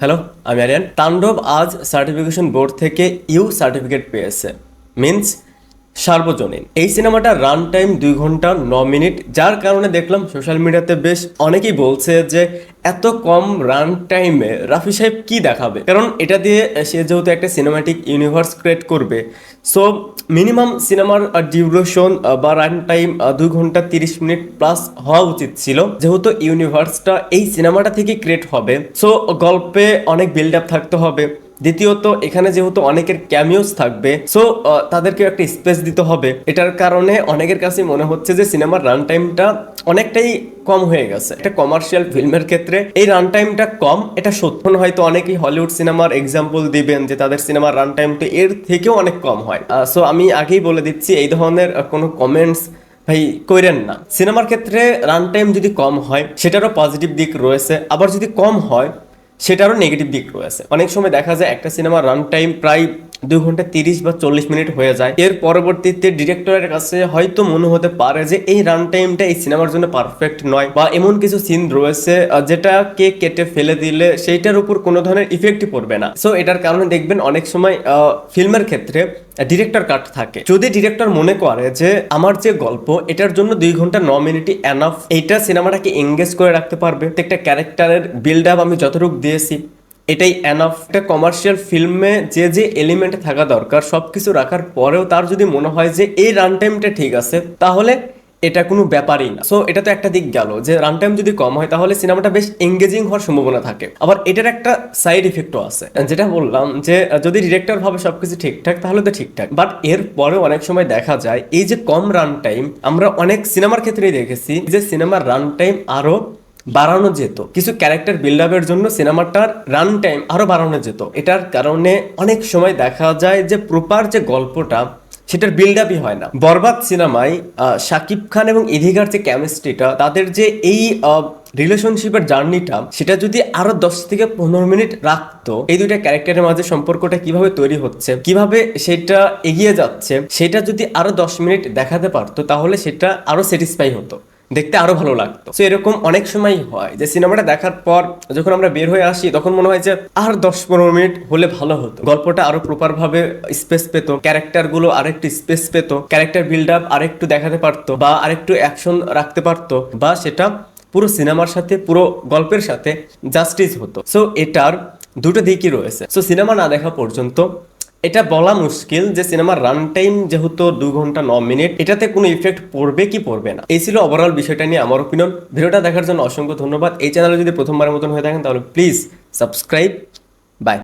Hello আমি আরিয়ান তাণ্ডব আজ certification board থেকে ইউ সার্টিফিকেট পেয়েছে। মিন্স সার্বজনীন। এই সিনেমাটার রান টাইম দুই ঘণ্টা ন মিনিট, যার কারণে দেখলাম সোশ্যাল মিডিয়াতে বেশ অনেকেই বলছে যে এত কম রান টাইমে রাফি সাহেব কি দেখাবে? কারণ এটা দিয়ে সে যেহেতু একটা সিনেমাটিক ইউনিভার্স ক্রিয়েট করবে সো মিনিমাম সিনেমার ডিউরেশন বা রান টাইম দুই ঘণ্টা তিরিশ মিনিট প্লাস হওয়া উচিত ছিল। যেহেতু ইউনিভার্সটা এই সিনেমাটা থেকে ক্রিয়েট হবে সো গল্পে অনেক বিল্ড আপ থাকতে হবে। দ্বিতীয়ত, এখানে যেহেতু অনেকের ক্যামিওস থাকবে সো তাদেরকে একটা স্পেস দিতে হবে। এটার কারণে অনেকের কাছে মনে হচ্ছে যে সিনেমার রান টাইমটা অনেকটাই কম হয়ে গেছে। একটা কমার্শিয়াল ফিল্মের ক্ষেত্রে এই রান টাইমটা কম, এটা সত্য। হয়তো অনেকেই হলিউড সিনেমার এক্সাম্পল দিবেন যে তাদের সিনেমার রান টাইম তো এর থেকেও অনেক কম হয়। সো আমি আগেই বলে দিচ্ছি, এই ধরনের কোনো কমেন্টস ভাই কইরেন না। সিনেমার ক্ষেত্রে রান টাইম যদি কম হয়, সেটারও পজিটিভ দিক রয়েছে। আবার যদি কম হয় সেটারও নেগেটিভ দিক রয়েছে। অনেক সময় দেখা যায় একটা সিনেমার রান টাইম প্রায় দুই ঘণ্টা তিরিশ বা চল্লিশ মিনিট হয়ে যায়। এর পরবর্তীতে ডিরেক্টরের কাছে হয়তো মনে হতে পারে যে এই রান টাইমটা এই সিনেমার জন্য পারফেক্ট নয় বা এমন কিছু সিন রয়েছে আহ, যেটাকে কেটে ফেলে দিলে সেইটার উপর কোনো ধরনের ইফেক্টই পড়বে না। সো এটার কারণে দেখবেন অনেক সময় ফিল্মের ক্ষেত্রে ডিরেক্টর কাট থাকে। যদি ডিরেক্টর মনে করে যে আমার যে গল্প এটার জন্য দুই ঘণ্টা ন মিনিটই এনাফ এইটা সিনেমাটাকে এঙ্গেজ করে রাখতে পারবে। একটা ক্যারেক্টারের বিল্ড আপ আমি যতটুকু দিয়েছি এটাই এনাফ একটা কমার্শিয়াল ফিল্মে যে যে এলিমেন্ট থাকা দরকার সব কিছু রাখার পরেও তার যদি মনে হয় যে এই রান টাইমটা ঠিক আছে, তাহলে এটা কোনো ব্যাপারই না। সো এটা তো একটা দিক গেল যে রান টাইম যদি কম হয়, তাহলে সিনেমাটা বেশ এঙ্গেজিং হওয়ার সম্ভাবনা থাকে। আবার এটার একটা সাইড ইফেক্টও আছে। যেটা বললাম যে, যদি ডিরেক্টর ভাবে সবকিছু ঠিকঠাক, তাহলে তো ঠিকঠাক। বাট এর পরে অনেক সময় দেখা যায়, এই যে কম রান টাইম আমরা অনেক সিনেমার ক্ষেত্রেই দেখেছি যে সিনেমার রান টাইম আরও বাড়ানো যেত। কিছু ক্যারেক্টার বিল্ড আপের জন্য সিনেমাটার রান টাইম আরও বাড়ানো যেত। এটার কারণে অনেক সময় দেখা যায় যে প্রপার যে গল্পটা, সেটার বিল্ড আপই হয় না। বরবাদ সিনেমায় শাকিব খান এবং ইধিকার যে কেমিস্ট্রিটা তাদের যে এই রিলেশনশিপের জার্নিটা সেটা যদি আরও দশ থেকে পনেরো মিনিট রাখতো, এই দুইটা ক্যারেক্টারের মাঝে সম্পর্কটা কীভাবে তৈরি হচ্ছে, কীভাবে সেটা এগিয়ে যাচ্ছে, সেটা যদি আরও দশ মিনিট দেখাতে পারতো, তাহলে সেটা আরও স্যাটিসফাই হতো। দেখতে আরও ভালো লাগতো। তো এরকম অনেক সময় হয় যে সিনেমাটা দেখার পর যখন আমরা বের হয়ে আসি, তখন মনে হয় যে আর দশ পনেরো মিনিট হলে ভালো হতো। গল্পটা আরও প্রপার ভাবে স্পেস পেত ক্যারেক্টারগুলো আরেকটু স্পেস পেত ক্যারেক্টার বিল্ড আপ আরেকটু দেখাতে পারতো বা আরেকটু অ্যাকশন রাখতে পারতো বা সেটা পুরো সিনেমার সাথে, পুরো গল্পের সাথে জাস্টিস হতো। সো এটার দুটো দিকই রয়েছে। সো সিনেমা না দেখা পর্যন্ত এটা বলা মুশকিল যে সিনেমার রান টাইম যেহেতু দু ঘণ্টা ন মিনিট, এটাতে কোনো ইফেক্ট পড়বে কি পড়বে না। এই ছিল ওভারঅল বিষয়টা নিয়ে আমার ওপিনিয়ন ভিডিওটা দেখার জন্য অসংখ্য ধন্যবাদ। এই চ্যানেলে যদি প্রথমবারের মতন হয়ে থাকেন, তাহলে প্লিজ সাবস্ক্রাইব বাই